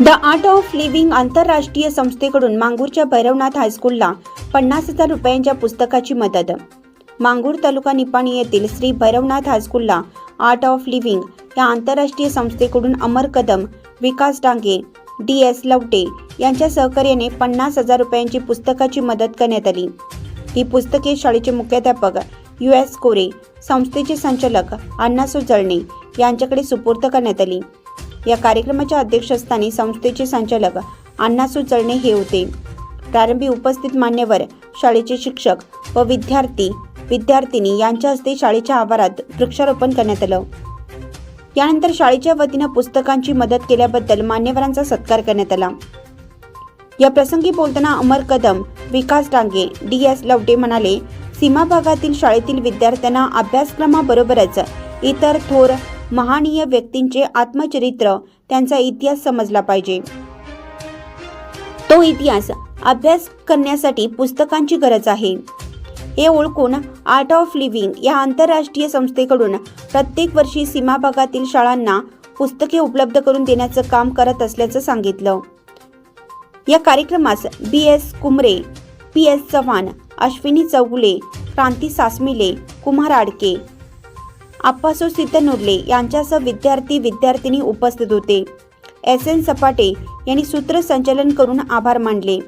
The art of living आंतरराष्ट्रीय संस्थेकडून मांगूरच्या भैरवनाथ हायस्कूलला पन्नास हजार रुपयांच्या पुस्तकाची मदत. मांगूर तालुका निपाणी येथील श्री भैरवनाथ हायस्कूलला आर्ट ऑफ लिव्हिंग या आंतरराष्ट्रीय संस्थेकडून अमर कदम विकास डांगे डी एस लवटे यांच्या सहकार्याने पन्नास हजार रुपयांची पुस्तकाची मदत करण्यात आली. ही पुस्तके शाळेचे मुख्याध्यापक यू एस कोरे संस्थेचे संचालक अण्णासू जळणे यांच्याकडे सुपूर्द करण्यात आली. या कार्यक्रमाच्या अध्यक्षस्थानी संस्थेचे संचालक अण्णासू चळणे हे होते. प्रारंभी उपस्थित मान्यवर शाळेचे शिक्षक व विद्यार्थी विद्यार्थिनी यांच्या हस्ते शाळेच्या आवारात वृक्षारोपण करण्यात आलं. यानंतर शाळेच्या वतीनं पुस्तकांची मदत केल्याबद्दल मान्यवरांचा सत्कार करण्यात आला. या प्रसंगी बोलताना अमर कदम विकास डांगे डी एस लवटे म्हणाले सीमा भागातील शाळेतील विद्यार्थ्यांना अभ्यासक्रमाबरोबरच इतर थोर महानीय व्यक्तींचे आत्मचरित्र त्यांचा इतिहास समजला पाहिजे. तो इतिहास अभ्यास करण्यासाठी पुस्तकांची गरज आहे. हे ओळखून आर्ट ऑफ लिव्हिंग या आंतरराष्ट्रीय संस्थेकडून प्रत्येक वर्षी सीमा भागातील शाळांना पुस्तके उपलब्ध करून देण्याचं काम करत असल्याचं सांगितलं. या कार्यक्रमास B S Kumre P S Chavan Ashwini Chougule Kranti Sasmile Kumar Adke Appaso Siddhanurle यांच्यासह विद्यार्थी विद्यार्थिनी उपस्थित होते. एस. एन. सपाटे यांनी सूत्रसंचालन करून आभार मानले.